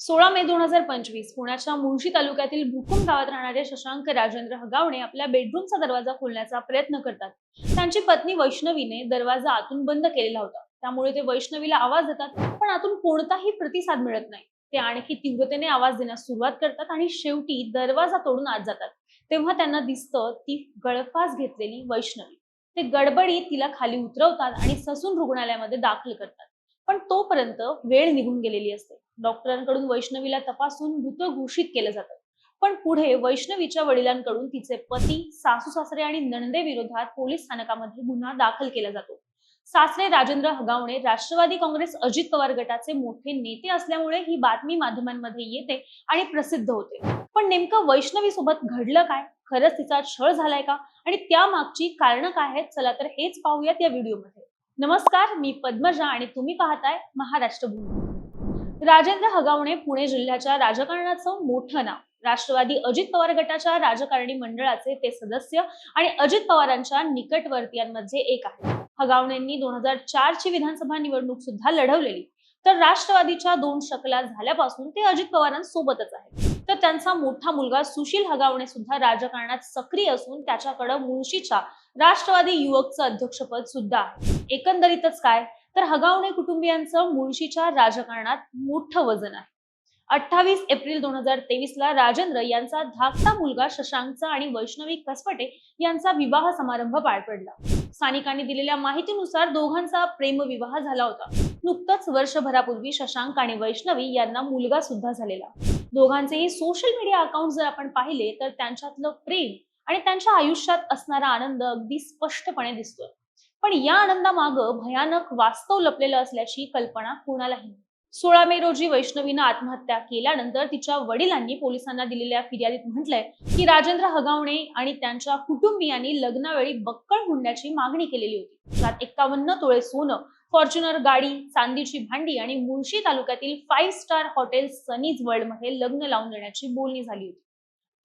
सोळा मे दोन हजार पंचवीस पुण्याच्या मुळशी तालुक्यातील भुकुम गावात राहणारे शशांक राजेंद्र हगावणे आपल्या बेडरूमचा दरवाजा खोलण्याचा प्रयत्न करतात. त्यांची पत्नी वैष्णवीने दरवाजा आतून बंद केलेला होता. त्यामुळे ते वैष्णवीला आवाज देतात पण आतून कोणताही प्रतिसाद मिळत नाही. ते आणखी तीव्रतेने आवाज देण्यास सुरुवात करतात आणि शेवटी दरवाजा तोडून आत जातात. तेव्हा त्यांना दिसतं ती गळफास घेतलेली वैष्णवी. ते गडबडीत तिला खाली उतरवतात आणि ससून रुग्णालयामध्ये दाखल करतात. पण तोपर्यंत वेळ निघून गेलेली असते. डॉक्टरांकडून वैष्णवीला तपासून मृत घोषित केलं जातं. पण पुढे वैष्णवीच्या वडिलांकडून तिचे पती सासू सासरे आणि नणंदे विरोधात पोलीस स्थानकामध्ये गुन्हा दाखल केला जातो. सासरे राजेंद्र हगावणे राष्ट्रवादी काँग्रेस अजित पवार गटाचे मोठे नेते असल्यामुळे ही बातमी माध्यमांमध्ये येते आणि प्रसिद्ध होते. पण नेमकं वैष्णवी सोबत घडलं काय? खरंच तिचा छळ झालाय का? आणि त्यामागची कारणं काय आहेत? चला तर हेच पाहूयात या व्हिडिओमध्ये. नमस्कार मी पद्मजा आणि तुम्ही पाहताय महाराष्ट्र भूमी राजेंद्र हगावणे पुणे जिल्ह्याच्या राजकारणाचं मोठं नाव. राष्ट्रवादी अजित पवार गटाच्या राजकारणी मंडळाचे ते सदस्य आणि अजित पवारांच्या निकटवर्तीयांमध्ये एक आहे हगावणेंनी दोन हजार चार ची विधानसभा निवडणूक सुद्धा लढवलेली. तर राष्ट्रवादीच्या दोन शकला झाल्यापासून ते अजित पवारांसोबतच आहेत. तर त्यांचा मोठा मुलगा सुशील हगावणे सुद्धा राजकारणात सक्रिय असून त्याच्याकडे मुळशीच्या राष्ट्रवादी युवकचं अध्यक्षपद सुद्धा आहे. एकंदरीतच काय? तर हगावणे कुटुंबियांचं मुळशीच्या राजकारणात मोठं वजन आहे. अठ्ठावीस एप्रिल दोन हजार तेवीस ला राजेंद्र यांचा धाकटा मुलगा शशांकचा आणि वैष्णवी कसपटे यांचा विवाह समारंभ पार पडला. स्थानिकांनी दिलेल्या माहितीनुसार दोघांचा प्रेमविवाह झाला होता. नुकतंच वर्षभरापूर्वी शशांक आणि वैष्णवी यांना मुलगा सुद्धा झालेला. दोघांचेही सोशल मीडिया अकाउंट जर आपण पाहिले तर त्यांच्यातलं प्रेम आणि त्यांच्या आयुष्यात असणारा आनंद अगदी स्पष्टपणे दिसतोय. पण या आनंदामागं भयानक वास्तव लपलेलं असल्याची कल्पना कुणालाही सोळा मे रोजी वैष्णवीनं आत्महत्या केल्यानंतर तिच्या वडिलांनी पोलिसांना दिलेल्या फिर्यादीत म्हटलंय की राजेंद्र हगावणे आणि त्यांच्या कुटुंबियांनी लग्नावेळी बक्कळ हुंड्याची मागणी केलेली होती. त्यात एक्कावन्न तोळे सोनं फॉर्च्युनर गाडी चांदीची भांडी आणि मुळशी तालुक्यातील फाईव्ह स्टार हॉटेल सनीज वर्ल्डमध्ये लग्न लावून देण्याची बोलणी झाली होती.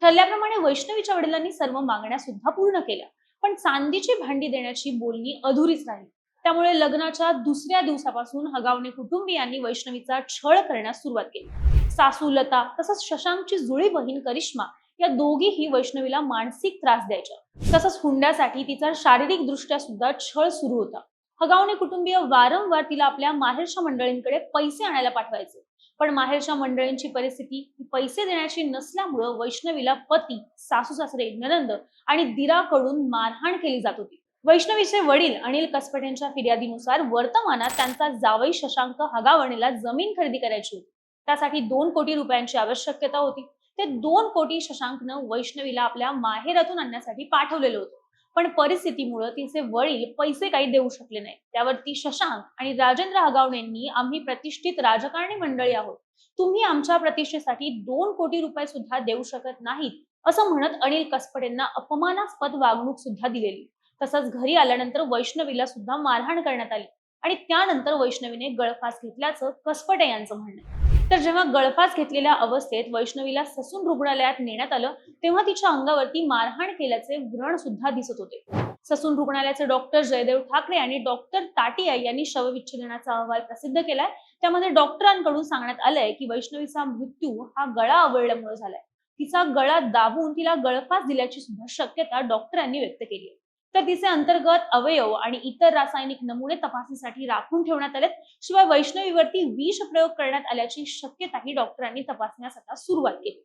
ठरल्याप्रमाणे वैष्णवीच्या वडिलांनी सर्व मागण्या सुद्धा पूर्ण केल्या. पण चांदीची भांडी देण्याची बोलणी अधुरीच राहिली त्यामुळे लग्नाच्या दुसऱ्या दिवसापासून हगावणे कुटुंबियांनी वैष्णवीचा छळ करण्यास सुरुवात केली. सासू लता तसंच शशांकची जुळी बहीण करिश्मा या दोघीही वैष्णवीला मानसिक त्रास द्यायच्या. तसंच हुंड्यासाठी तिचा शारीरिक दृष्ट्या सुद्धा छळ सुरू होता. हगावणे कुटुंबीय वारंवार तिला आपल्या माहेरच्या मंडळींकडे पैसे आणायला पाठवायचे. पण माहेरच्या मंडळींची परिस्थिती पैसे देण्याची नसल्यामुळं वैष्णवीला पती सासू सासरे ननंद आणि दिराकडून मारहाण केली जात होती. वैष्णवीचे वडील अनिल कसपटेंच्या फिर्यादीनुसार वर्तमानात त्यांचा जावई शशांक हगावणेला जमीन खरेदी करायची होती. त्यासाठी दोन कोटी रुपयांची आवश्यकता होती. ते दोन कोटी शशांकनं वैष्णवीला आपल्या माहेरातून आणण्यासाठी पाठवलेलं होतं. पण परिस्थितीमुळे तिचे वडील पैसे काही देऊ शकले नाही त्यावरती शशांक आणि राजेंद्र हगावणेंनी आम्ही प्रतिष्ठित राजकारणी मंडळी आहोत. तुम्ही आमच्या प्रतिष्ठेसाठी दोन कोटी रुपये सुद्धा देऊ शकत नाहीत असं म्हणत अनिल कसपटेंना अपमानास्पद वागणूक सुद्धा दिलेली. तसंच घरी आल्यानंतर वैष्णवीला सुद्धा मारहाण करण्यात आली आणि त्यानंतर वैष्णवीने गळफास घेतल्याचं कसपटे यांचं म्हणणं आहे. तर जेव्हा गळफास घेतलेल्या अवस्थेत वैष्णवीला ससून रुग्णालयात नेण्यात आलं तेव्हा तिच्या अंगावरती मारहाण केल्याचे व्रण सुद्धा दिसत होते. ससून रुग्णालयाचे डॉक्टर जयदेव ठाकरे आणि डॉक्टर ताटिया यांनी शवविच्छेदनाचा अहवाल प्रसिद्ध केलाय. त्यामध्ये डॉक्टरांकडून सांगण्यात आलंय की वैष्णवीचा मृत्यू हा गळा आवळल्यामुळे झालाय. तिचा गळा दाबून तिला गळफास दिल्याची सुद्धा शक्यता डॉक्टरांनी व्यक्त केली आहे. तर तिचे अंतर्गत अवयव आणि इतर रासायनिक नमुने तपासणीसाठी राखून ठेवण्यात आलेत. शिवाय वैष्णवीवरती विष प्रयोग करण्यात आल्याची शक्यताही डॉक्टरांनी तपासण्यास आता सुरुवात केली.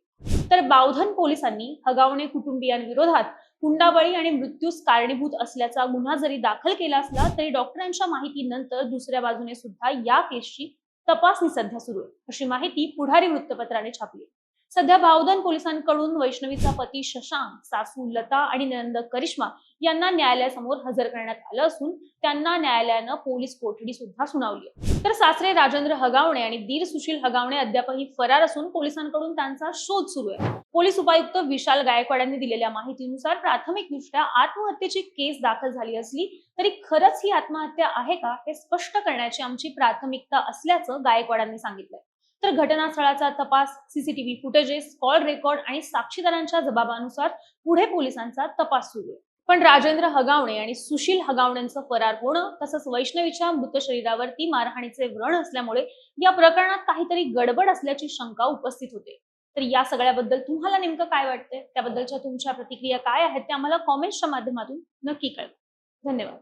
तर बावधन पोलिसांनी हगावणे कुटुंबियांविरोधात हुंडाबळी आणि मृत्यूस कारणीभूत असल्याचा गुन्हा जरी दाखल केला असला तरी डॉक्टरांच्या माहितीनंतर दुसऱ्या बाजूने सुद्धा या केसची तपासणी सध्या सुरू आहे. अशी माहिती पुढारी वृत्तपत्राने छापली सध्या बावधन पोलिसांकडून वैष्णवीचा पती शशांक सासू लता आणि नंद करिश्मा यांना न्यायालयासमोर हजर करण्यात आलं असून त्यांना न्यायालयानं पोलीस कोठडी सुद्धा सुनावली तर सासरे राजेंद्र हगावणे आणि दीर सुशील हगावणे अद्यापही फरार असून पोलिसांकडून त्यांचा शोध सुरू आहे. पोलीस उपायुक्त विशाल गायकवाड यांनी दिलेल्या माहितीनुसार प्राथमिकदृष्ट्या आत्महत्येची केस दाखल झाली असली तरी खरंच ही आत्महत्या आहे का हे स्पष्ट करण्याची आमची प्राथमिकता असल्याचं गायकवाडांनी सांगितलंय. तर घटनास्थळाचा तपास सीसीटीव्ही फुटेजेस कॉल रेकॉर्ड आणि साक्षीदारांच्या जबाबानुसार पुढे पोलिसांचा तपास सुरू आहे. पण राजेंद्र हगावणे आणि सुशील हगावण्यांचं फरार होणं तसंच वैष्णवीच्या मृत शरीरावरती मारहाणीचे व्रण असल्यामुळे या प्रकरणात काहीतरी गडबड असल्याची शंका उपस्थित होते. तर या सगळ्याबद्दल तुम्हाला नेमकं काय वाटतंय? त्याबद्दलच्या तुमच्या प्रतिक्रिया काय आहेत? त्या आम्हाला कॉमेंट्सच्या माध्यमातून नक्की कळवा. धन्यवाद.